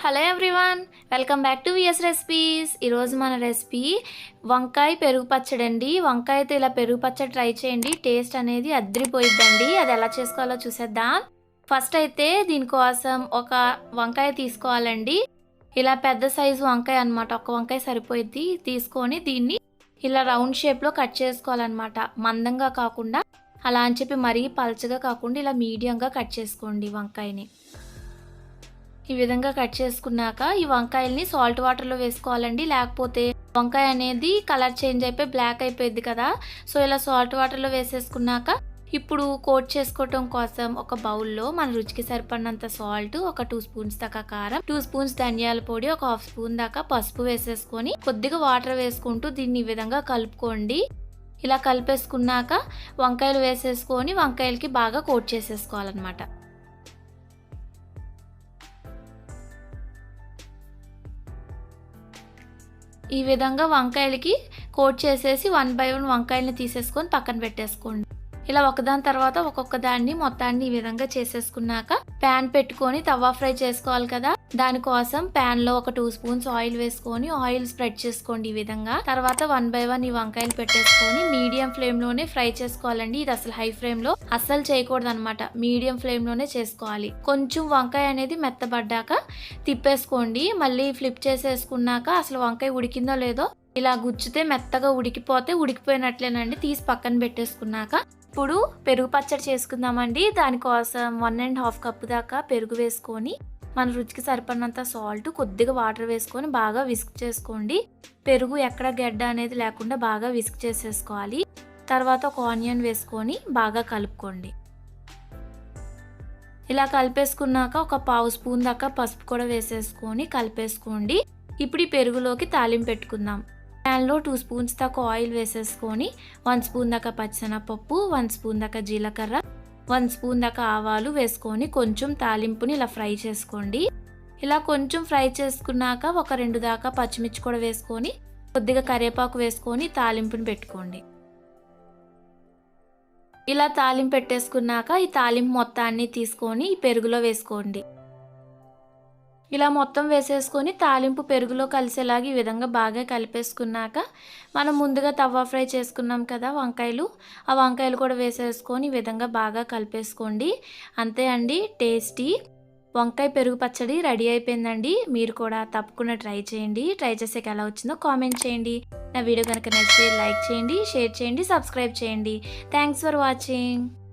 Hello everyone welcome back to VS recipes ఈరోజు మన recipe వంకాయ పెరుగు పచ్చడి అండి. వంకాయతో ఇలా పెరుగు పచ్చడి ట్రై చేయండి. టేస్ట్ అనేది అద్రిపోయిద్దండి. అది ఎలా చేసుకోవాలో చూసేద్దాం. ఫస్ట్ అయితే దీనికోసం ఒక వంకాయ తీసుకోవాలండి. ఇలా పెద్ద సైజు వంకాయ అనమాట ఒక వంకాయ సరిపోయిద్ది. తీసుకొని దీన్ని ఇలా రౌండ్ షేప్లో కట్ చేసుకోవాలన్నమాట. మందంగా కాకుండా అలా అని చెప్పి మరీ పలచగా కాకుండా ఇలా మీడియంగా కట్ చేసుకోండి వంకాయని. ఈ విధంగా కట్ చేసుకున్నాక ఈ వంకాయల్ని సాల్ట్ వాటర్లో వేసుకోవాలండి. లేకపోతే వంకాయ అనేది కలర్ చేంజ్ అయిపోయి బ్లాక్ అయిపోయింది కదా. సో ఇలా సాల్ట్ వాటర్లో వేసేసుకున్నాక ఇప్పుడు కోట్ చేసుకోవటం కోసం ఒక బౌల్లో మన రుచికి సరిపడినంత సాల్ట్ ఒక టూ స్పూన్స్ దాకా కారం టూ స్పూన్స్ ధనియాల పొడి ఒక హాఫ్ స్పూన్ దాకా పసుపు వేసేసుకొని కొద్దిగా వాటర్ వేసుకుంటూ దీన్ని ఈ విధంగా కలుపుకోండి. ఇలా కలిపేసుకున్నాక వంకాయలు వేసేసుకొని వంకాయలకి బాగా కోట్ చేసేసుకోవాలన్నమాట. ఈ విధంగా వంకాయలకి కోట్ చేసేసి వన్ బై వన్ వంకాయలని తీసేసుకొని పక్కన పెట్టేసుకోండి. ఇలా ఒకదాని తర్వాత ఒక్కొక్క దాన్ని మొత్తాన్ని ఈ విధంగా చేసేసుకున్నాక ప్యాన్ పెట్టుకొని తవా ఫ్రై చేసుకోవాలి కదా. దానికోసం ప్యాన్లో ఒక టూ స్పూన్స్ ఆయిల్ వేసుకొని ఆయిల్ స్ప్రెడ్ చేసుకోండి ఈ విధంగా. తర్వాత వన్ బై వన్ ఈ వంకాయలు పెట్టేసుకొని మీడియం ఫ్లేమ్లోనే ఫ్రై చేసుకోవాలండి. ఇది అసలు హై ఫ్లేమ్లో అస్సలు చేయకూడదు అనమాట మీడియం ఫ్లేమ్లోనే చేసుకోవాలి. కొంచెం వంకాయ అనేది మెత్తబడ్డాక తిప్పేసుకోండి. మళ్ళీ ఫ్లిప్ చేసేసుకున్నాక అసలు వంకాయ ఉడికిందో లేదో ఇలా గుచ్చితే మెత్తగా ఉడికిపోతే ఉడికిపోయినట్లేనండి. తీసి పక్కన పెట్టేసుకున్నాక ఇప్పుడు పెరుగు పచ్చడి చేసుకుందామండి. దానికోసం వన్ అండ్ హాఫ్ కప్పు దాకా పెరుగు వేసుకొని మన రుచికి సరిపడినంత సాల్ట్ కొద్దిగా వాటర్ వేసుకొని బాగా విస్క్ చేసుకోండి. పెరుగు ఎక్కడ గడ్డ అనేది లేకుండా బాగా విస్క్ చేసేసుకోవాలి. తర్వాత ఒక ఆనియన్ వేసుకొని బాగా కలుపుకోండి. ఇలా కలిపేసుకున్నాక ఒక పావు స్పూన్ దాకా పసుపు కూడా వేసేసుకొని కలిపేసుకోండి. ఇప్పుడు ఈ పెరుగులోకి తాలింపు పెట్టుకుందాం. ప్యాన్లో టూ స్పూన్స్ దాకా ఆయిల్ వేసేసుకొని వన్ స్పూన్ దాకా పచ్చనపప్పు వన్ స్పూన్ దాకా జీలకర్ర వన్ స్పూన్ దాకా ఆవాలు వేసుకొని కొంచెం తాలింపుని ఇలా ఫ్రై చేసుకోండి. ఇలా కొంచెం ఫ్రై చేసుకున్నాక ఒక రెండు దాకా పచ్చిమిర్చి కూడా వేసుకొని కొద్దిగా కరివేపాకు వేసుకొని తాలింపుని పెట్టుకోండి. ఇలా తాలింపు పెట్టేసుకున్నాక ఈ తాలింపు మొత్తాన్ని తీసుకొని ఈ పెరుగులో వేసుకోండి. ఇలా మొత్తం వేసేసుకొని తాలింపు పెరుగులో కలిసేలాగా ఈ విధంగా బాగా కలిపేసుకున్నాక మనం ముందుగా తవ్వ ఫ్రై చేసుకున్నాం కదా వంకాయలు. ఆ వంకాయలు కూడా వేసేసుకొని ఈ విధంగా బాగా కలిపేసుకోండి. అంతే అండి టేస్టీ. వంకాయ పెరుగు పచ్చడి రెడీ అయిపోయిందండి. మీరు కూడా తప్పకుండా ట్రై చేయండి. ట్రై చేసాక ఎలా వచ్చిందో కామెంట్ చేయండి. నా వీడియో కనుక నచ్చితే లైక్ చేయండి షేర్ చేయండి సబ్స్క్రైబ్ చేయండి. Thanks for watching.